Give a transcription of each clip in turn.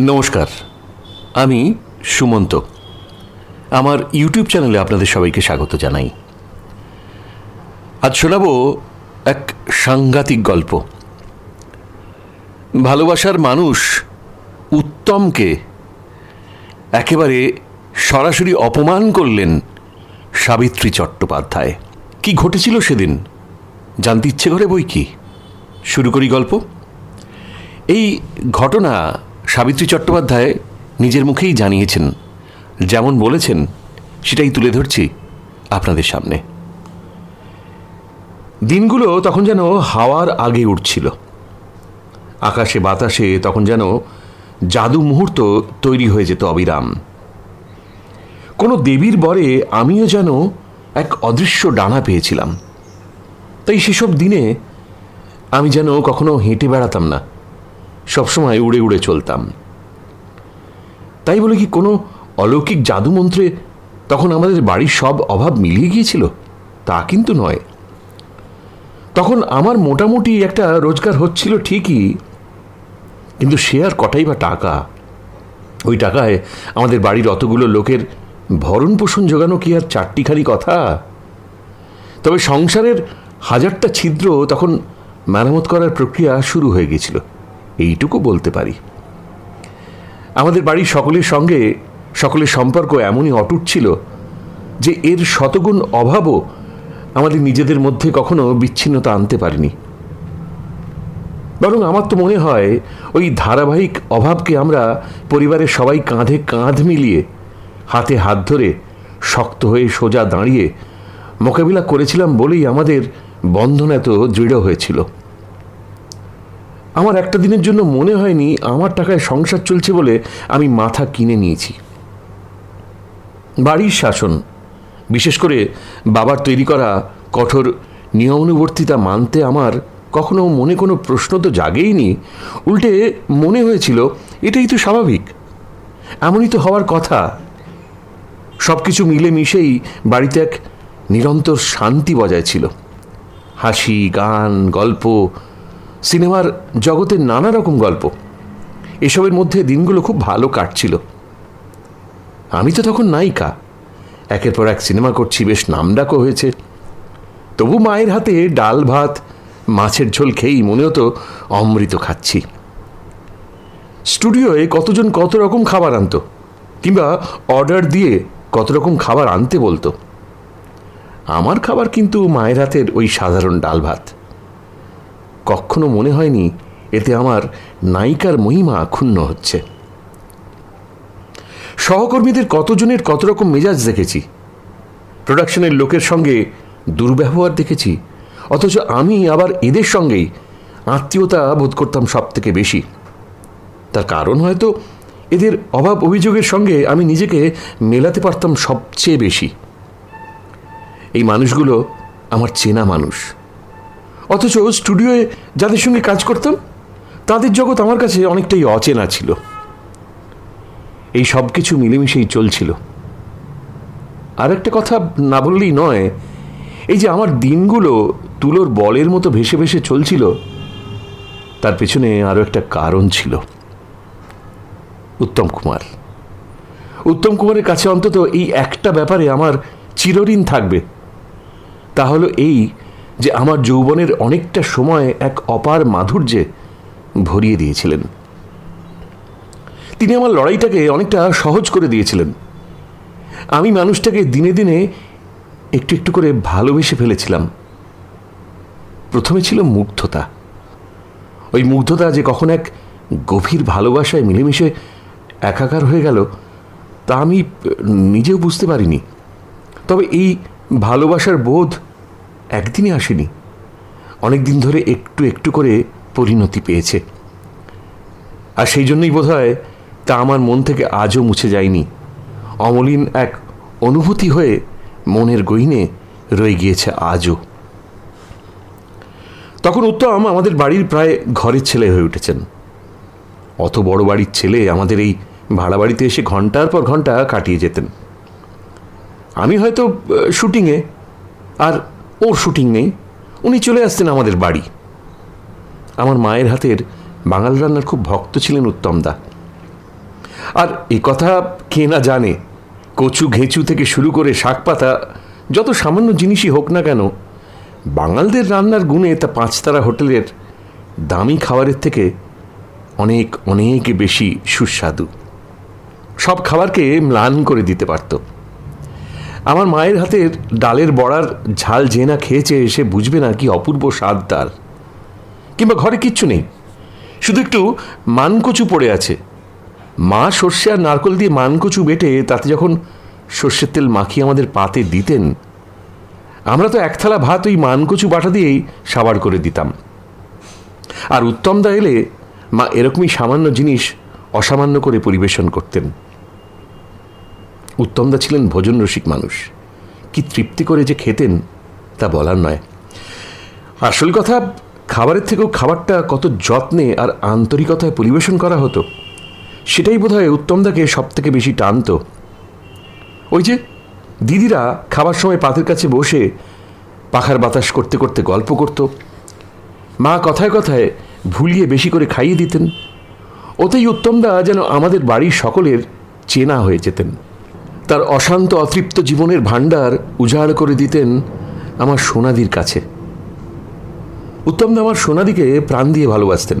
নমস্কার, আমি সুমন্ত। আমার ইউটিউব চ্যানেলে আপনাদের সবাইকে স্বাগত জানাই। আজ শোনাবো এক সাংঘাতিক গল্প। ভালোবাসার মানুষ উত্তমকে একেবারে সরাসরি অপমান করলেন সাবিত্রী চট্টোপাধ্যায়। কি ঘটেছিল সেদিন? জানতে ইচ্ছে করে বই কি? শুরু করি গল্প। এই ঘটনা সাবিত্রী চট্টোপাধ্যায় নিজের মুখেই জানিয়েছেন, যেমন বলেছেন, সেটাই তুলে ধরছি আপনাদের সামনে। দিনগুলো তখন যেন হাওয়ার আগে উঠছিল। আকাশে বাতাসে তখন যেন জাদু মুহূর্ত তৈরি হয়ে যেত অবিরাম। কোনো দেবীর বরে আমিও যেন এক অদৃশ্য ডানা পেয়েছিলাম। তাই সেসব দিনে আমি যেন কখনো হেঁটে বেড়াতাম না। সবসময় উড়ে উড়ে চলতাম। তাই বলে কি কোনো অলৌকিক জাদুমন্ত্রে তখন আমাদের বাড়ির সব অভাব মিলিয়ে গিয়েছিল? তা কিন্তু নয়। তখন আমার মোটামুটি একটা রোজগার হচ্ছিল ঠিকই, কিন্তু সে আর কটাই বা টাকা? ওই টাকায় আমাদের বাড়ির অতগুলো লোকের ভরণ পোষণ জোগানো কি আর চারটিখানি কথা? তবে সংসারের হাজারটা ছিদ্র তখন মেরামত করার প্রক্রিয়া শুরু হয়ে গেছিল এইটুকু বলতে পারি। আমাদের বাড়ির সকলের সঙ্গে, সকলের সম্পর্ক এমনই অটুট ছিল যে এর শতগুণ অভাবও আমাদের নিজেদের মধ্যে কখনো বিচ্ছিন্নতা আনতে পারিনি। বরং আমার তো মনে হয়, ওই ধারাবাহিক অভাবকে আমরা পরিবারের সবাই কাঁধে কাঁধ মিলিয়ে, হাতে হাত ধরে, শক্ত হয়ে সোজা দাঁড়িয়ে মোকাবিলা করেছিলাম বলেই আমাদের বন্ধন এত দৃঢ় হয়েছিল। আমার একটা দিনের জন্য মনে হয়নি আমার টাকায় সংসার চলছে বলে আমি মাথা কিনে নিয়েছি। বাড়ির শাসন, বিশেষ করে বাবার তৈরি করা কঠোর নিয়মানুবর্তিতা মানতে আমার কখনো মনে কোনো প্রশ্ন তো জাগেইনি। উল্টে মনে হয়েছিল, এটাই তো স্বাভাবিক। এমনই তো হওয়ার কথা। সব কিছু মিলেমিশেই বাড়িতে এক নিরন্তর শান্তি বজায় ছিল। হাসি, গান, গল্প সিনেমার জগতের নানা রকম গল্প। এসবের মধ্যে দিনগুলো খুব ভালো কাটছিল। আমি তো তখন নায়িকা। একের পর এক সিনেমা করছি, বেশ নামডাকও হয়েছে। তবু মায়ের হাতে ডাল ভাত, মাছের ঝোল খেয়েই মনে হতো অমৃত খাচ্ছি। স্টুডিওয়ে কতজন কত রকম খাবার আনতো, কিংবা অর্ডার দিয়ে কত রকম খাবার আনতে বলতো। আমার খাবার কিন্তু মায়ের হাতের ওই সাধারণ ডাল ভাত। কখনো মনে হয়নি এতে আমার নায়িকার মহিমা ক্ষুণ্ণ হচ্ছে। সহকর্মীদের কতজনের কত রকম মেজাজ দেখেছি। প্রোডাকশনের লোকের সঙ্গে দুর্ব্যবহার দেখেছি, অথচ আমি আবার এদের সঙ্গেই আত্মীয়তা বোধ করতাম সব থেকে বেশি। তার কারণ হয়তো এদের অভাব অভিযোগের সঙ্গে আমি নিজেকে মেলাতে পারতাম সবচেয়ে বেশি। এই মানুষগুলো আমার চেনা মানুষ। অথচ স্টুডিওয়ে যাদের সঙ্গে কাজ করতাম, তাদের জগৎ আমার কাছে অনেকটাই অচেনা ছিল। এই সব কিছু মিলেমিশেই চলছিল। আর একটা কথা না বললেই নয়, এই যে আমার দিনগুলো তুলোর বলের মতো ভেসে ভেসে চলছিল, তার পেছনে আরও একটা কারণ ছিল। উত্তম কুমার। উত্তম কুমারের কাছে অন্তত এই একটা ব্যাপারে আমার চিরঋণ থাকবে। তা হলো এই যে আমার যৌবনের অনেকটা সময় এক অপার মাধুর্যে ভরিয়ে দিয়েছিলেন। তিনি আমার লড়াইটাকে অনেকটা সহজ করে দিয়েছিলেন। আমি মানুষটাকে দিনে দিনে একটু একটু করে ভালোবেসে ফেলেছিলাম। প্রথমে ছিল মুগ্ধতা। ওই মুগ্ধতা যে কখন এক গভীর ভালোবাসায় মিলেমিশে একাকার হয়ে গেল, তা আমি নিজেও বুঝতে পারিনি। তবে এই ভালোবাসার বোধ একদিনে আসেনি। অনেক দিন ধরে একটু একটু করে পরিণতি পেয়েছে। আর সেই জন্যই বোধ হয় তা আমার মন থেকে আজও মুছে যায়নি। অমলিন এক অনুভূতি হয়ে মনের গহিনে রয়ে গিয়েছে আজও। তখন উত্তম আমাদের বাড়ির প্রায় ঘরের ছেলে হয়ে উঠেছেন। অত বড় বাড়ির ছেলে আমাদের এই ভাড়া বাড়িতে এসে ঘণ্টার পর ঘণ্টা কাটিয়ে যেতেন। আমি হয়তো শুটিংয়ে, আর ওর শুটিং নেই। উনি চলে আসতেন আমাদের বাড়ি। আমার মায়ের হাতের বাঙাল রান্নার খুব ভক্ত ছিলেন উত্তমদা আর এ কথা কে না জানে, কচু ঘেঁচু থেকে শুরু করে শাক পাতা, যত সামান্য জিনিসই হোক না কেন, বাঙালদের রান্নার গুণে তা পাঁচতারা হোটেলের দামি খাবারের থেকে অনেক অনেক বেশি সুস্বাদু। সব খাবারকে ম্লান করে দিতে পারত। আমার মায়ের হাতের ডালের বড়ার ঝাল যে না খেয়েছে সে বুঝবে না কি অপূর্ব স্বাদ তার। কিংবা ঘরে কিচ্ছু নেই। শুধু একটু মানকচু পড়ে আছে। মা সর্ষে আর নারকল দিয়ে মানকচু বেটে তাতে যখন সর্ষের তেল মাখিয়ে আমাদের পাতে দিতেন, আমরা তো এক থালা ভাত ওই মানকচু বাটা দিয়েই সাবার করে দিতাম। আর উত্তমদা এলে মা এরকমই সামান্য জিনিস অসামান্য করে পরিবেশন করতেন। উত্তমদা ছিলেন ভোজন রসিক মানুষ। কি তৃপ্তি করে যে খেতেন, তা বলার নয়। আসল কথা, খাবারের থেকেও খাবারটা কত যত্নে আর আন্তরিকতায় পরিবেশন করা হতো, সেটাই বোধহয় উত্তমদাকে সব থেকে বেশি টানতো। ওই যে, দিদিরা খাবার সময় পাতের কাছে বসে পাখার বাতাস করতে করতে গল্প করত। মা কথায় কথায় ভুলিয়ে বেশি করে খাইয়ে দিতেন। ওতেই উত্তমদা যেন আমাদের বাড়ির সকলের চেনা হয়ে যেতেন। তার অশান্ত অতৃপ্ত জীবনের ভাণ্ডার উজাড় করে দিতেন আমার সোনাদির কাছে। উত্তমদা আমার সোনাদিকে প্রাণ দিয়ে ভালোবাসতেন।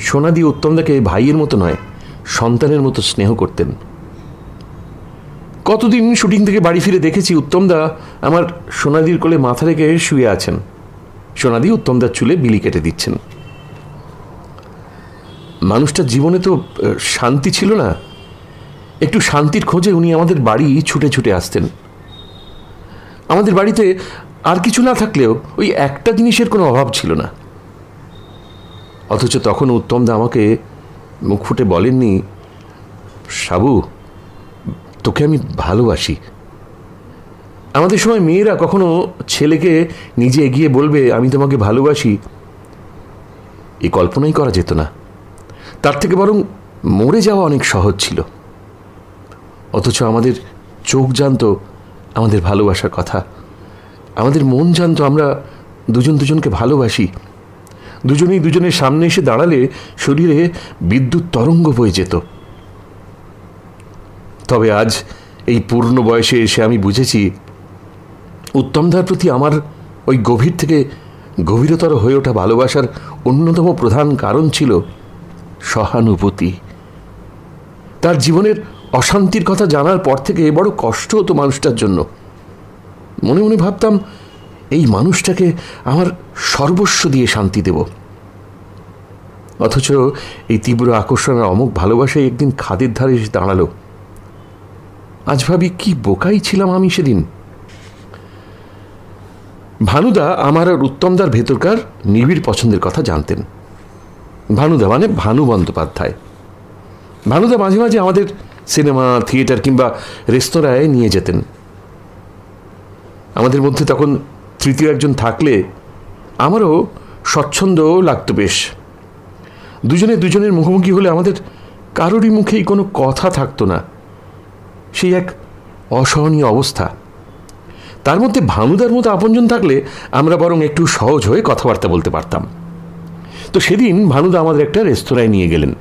সোনাদি উত্তমদাকে ভাইয়ের মতো নয়, সন্তানের মতো স্নেহ করতেন। কতদিন শুটিং থেকে বাড়ি ফিরে দেখেছি উত্তমদা আমার সোনাদির কোলে মাথা রেখে শুয়ে আছেন। সোনাদি উত্তমদার চুলে বিলি কেটে দিচ্ছেন। মানুষটার জীবনে তো শান্তি ছিল না। একটু শান্তির খোঁজে উনি আমাদের বাড়ি ছুটে ছুটে আসতেন। আমাদের বাড়িতে আর কিছু না থাকলেও ওই একটা জিনিসের কোনো অভাব ছিল না। অথচ তখন উত্তমদা আমাকে মুখ ফুটে বলেননি, সাবু, তোকে আমি ভালোবাসি। আমাদের সময় মেয়েরা কখনো ছেলেকে নিজে এগিয়ে বলবে, আমি তোমাকে ভালোবাসি এই কল্পনাই করা যেত না। তার থেকে বরং মরে যাওয়া অনেক সহজ ছিল। অথচ আমাদের চোখ জানতো আমাদের ভালোবাসার কথা। আমাদের মন জানতো আমরা দুজন দুজনকে ভালোবাসি। দুজনেই দুজনের সামনে এসে দাঁড়ালে শরীরে বিদ্যুৎ তরঙ্গ বয়ে যেত। তবে আজ এই পূর্ণ বয়সে এসে আমি বুঝেছি, উত্তমদার প্রতি আমার ওই গভীর থেকে গভীরতর হয়ে ওঠা ভালোবাসার অন্যতম প্রধান কারণ ছিল সহানুভূতি। তার জীবনের অশান্তির কথা জানার পর থেকে বড় কষ্ট হতো মানুষটার জন্য। মনে মনে ভাবতাম, এই মানুষটাকে আমার সর্বস্ব দিয়ে শান্তি দেব। অথচ এই তীব্র আকর্ষণের অমুক ভালোবাসায় একদিন খাদের ধারে এসে দাঁড়াল। আজ ভাবি, কি বোকাই ছিলাম আমি সেদিন। ভানুদা আমার আর উত্তমদার ভেতরকার নিবিড় পছন্দের কথা জানতেন। ভানুদা মানে ভানু বন্দ্যোপাধ্যায়। ভানুদা মাঝে মাঝে আমাদের সিনেমা, থিয়েটার কিংবা রেস্তোরাঁয় নিয়ে যেতেন। আমাদের মধ্যে তখন তৃতীয় একজন থাকলে আমারও স্বচ্ছন্দ লাগতো বেশ। দুজনে দুজনের মুখোমুখি হলে আমাদের কারোরই মুখেই কোনো কথা থাকতো না। সেই এক অসহনীয় অবস্থা। তার মধ্যে ভানুদার মতো আপনজন থাকলে আমরা বরং একটু সহজ হয়ে কথাবার্তা বলতে পারতাম। তো সেদিন ভানুদা আমাদের একটা রেস্তোরাঁয় নিয়ে গেলেন।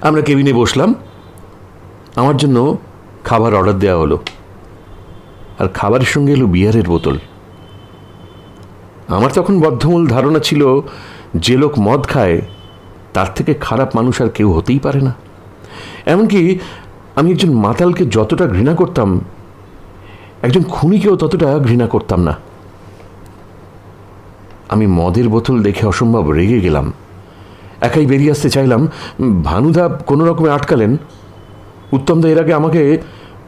আমরা কেবিনে বসলাম। আমার জন্য খাবার অর্ডার দেওয়া হলো। আর খাবারের সঙ্গে এলো বিয়ারের বোতল। আমার তখন বদ্ধমূল ধারণা ছিল, যে লোক মদ খায়, তার থেকে খারাপ মানুষ আর কেউ হতেই পারে না। এমনকি আমি একজন মাতালকে যতটা ঘৃণা করতাম, একজন খুনিকেও ততটা ঘৃণা করতাম না। আমি মদের বোতল দেখে অসম্ভব রেগে গেলাম। একাই বেরিয়ে আসতে চাইলাম। ভানুদা কোনো রকমে আটকালেন। উত্তমদা এর আগে আমাকে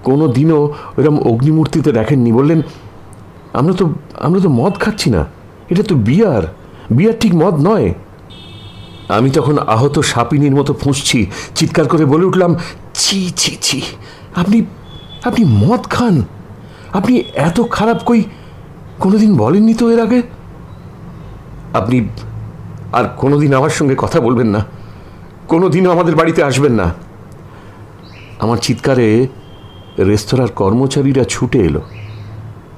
কোনো দিনও এরকম অগ্নিমূর্তিতে দেখেননি। বললেন, আমরা তো আমরা তো মদ খাচ্ছি না। এটা তো বিয়ার। বিয়ার ঠিক মদ নয়। আমি তখন আহত সাপিনীর মতো ফুঁসছি, চিৎকার করে বলে উঠলাম, ছি ছি ছি, আপনি আপনি মদ খান। আপনি এত খারাপ কই কোনোদিন বলেননি তো এর আগে? আপনি আর কোনোদিন আমার সঙ্গে কথা বলবেন না। কোনোদিনও আমাদের বাড়িতে আসবেন না। আমার চিৎকারে রেস্তোরাঁর কর্মচারীরা ছুটে এলো।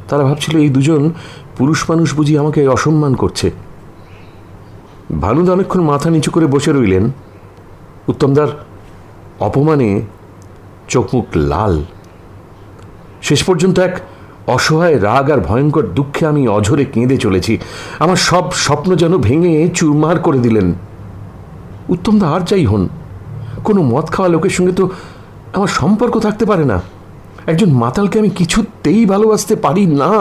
তারা ভাবছিল, এই দুজন পুরুষ মানুষ বুঝি আমাকে অসম্মান করছে। ভানুদা অনেকক্ষণ মাথা নিচু করে বসে রইলেন। উত্তমদার, অপমানে চোখমুখ লাল। শেষ পর্যন্ত এক অসহায় রাগ আর ভয়ঙ্কর দুঃখে আমি অঝরে কেঁদে চলেছি। আমার সব স্বপ্ন যেন ভেঙে চুরমার করে দিলেন। উত্তমদা, আর যাই হন, কোনো মদ খাওয়া লোকের সঙ্গে তো আমার সম্পর্ক থাকতে পারে না। একজন মাতালকে আমি কিছুতেই ভালোবাসতে পারি না।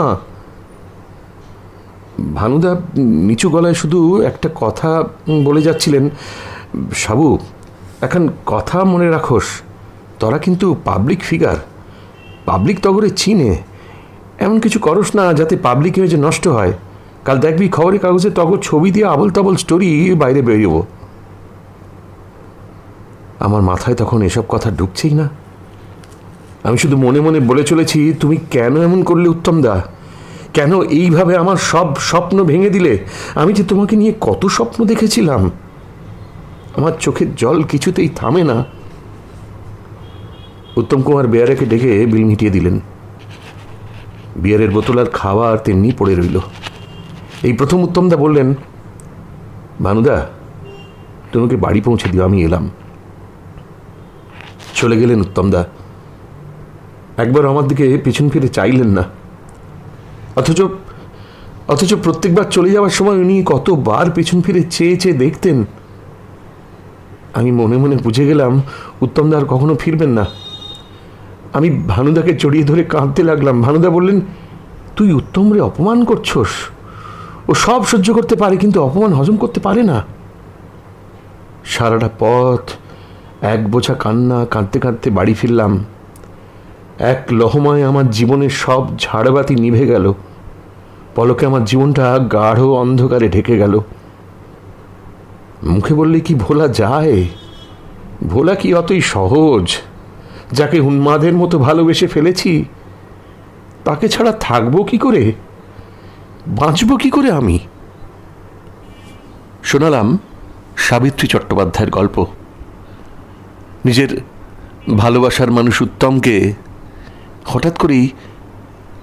ভানুদা নিচু গলায় শুধু একটা কথা বলে যাচ্ছিলেন, সাবু, এখন কথা মনে রাখোস। তোরা কিন্তু পাবলিক ফিগার পাবলিক তগরে চিনে। এমন কিছু করস না যাতে পাবলিক ইমেজে নষ্ট হয়। কাল দেখবি খবরের কাগজে তগর ছবি দিয়ে আবল তাবল স্টোরি বাইরে বেরিয়েব আমার মাথায় তখন এসব কথা ঢুকছেই না। আমি শুধু মনে মনে বলে চলেছি, তুমি কেন এমন করলে উত্তম দা কেন এইভাবে আমার সব স্বপ্ন ভেঙে দিলে? আমি যে তোমাকে নিয়ে কত স্বপ্ন দেখেছিলাম। আমার চোখের জল কিছুতেই থামে না। উত্তম কুমার বেয়ারাকে ডেকে বিল মিটিয়ে দিলেন। বিয়ারের বোতল আর খাবার তেমনি পড়ে রইল। এই প্রথম উত্তমদা বললেন ভানুদা তোমাকে বাড়ি পৌঁছে দিও, আমি এলাম। চলে গেলেন উত্তমদা। একবার আমার দিকে পিছন ফিরে চাইলেন না। অথচ অথচ প্রত্যেকবার চলে যাওয়ার সময় উনি কতবার পিছন ফিরে চেয়ে চেয়ে দেখতেন। আমি মনে মনে বুঝে গেলাম, উত্তমদা আর কখনো ফিরবেন না। আমি ভানুদাকে জড়িয়ে ধরে কাঁদতে লাগলাম। ভানুদা বললেন, তুই উত্তমরে অপমান করছস। ও সব সহ্য করতে পারে, কিন্তু অপমান হজম করতে পারে না। সারাটা পথ এক বোঝা কান্না, কাঁদতে কাঁদতে বাড়ি ফিরলাম। এক লহমায় আমার জীবনের সব ঝাড়বাতি নিভে গেল। পলকে আমার জীবনটা গাঢ় অন্ধকারে ঢেকে গেল। মুখে বললে, কি ভোলা যায়? ভোলা কি অতই সহজ? যাকে উন্মাদের মতো ভালোবেসে ফেলেছি, তাকে ছাড়া থাকব কি করে? বাঁচব কি করে আমি? শোনালাম সাবিত্রী চট্টোপাধ্যায়ের গল্প। নিজের ভালোবাসার মানুষ উত্তমকে হঠাৎ করেই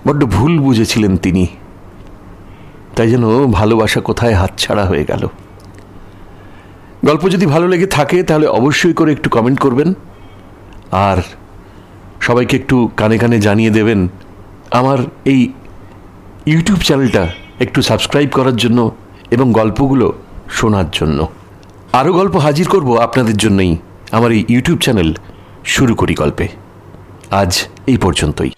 বড্ড ভুল বুঝেছিলেন তিনি। তাই যেন ভালোবাসা কোথায় হাতছাড়া হয়ে গেল। গল্প যদি ভালো লেগে থাকে, তাহলে অবশ্যই করে একটু কমেন্ট করবেন। আর সবাইকে একটু কানে কানে জানিয়ে দেবেন, আমার এই ইউটিউব চ্যানেলটা একটু সাবস্ক্রাইব করার জন্য এবং গল্পগুলো শোনার জন্য। আরও গল্প হাজির করব আপনাদের জন্যই। আমার এই ইউটিউব চ্যানেল শুরু করি গল্পে। আজ এই পর্যন্তই।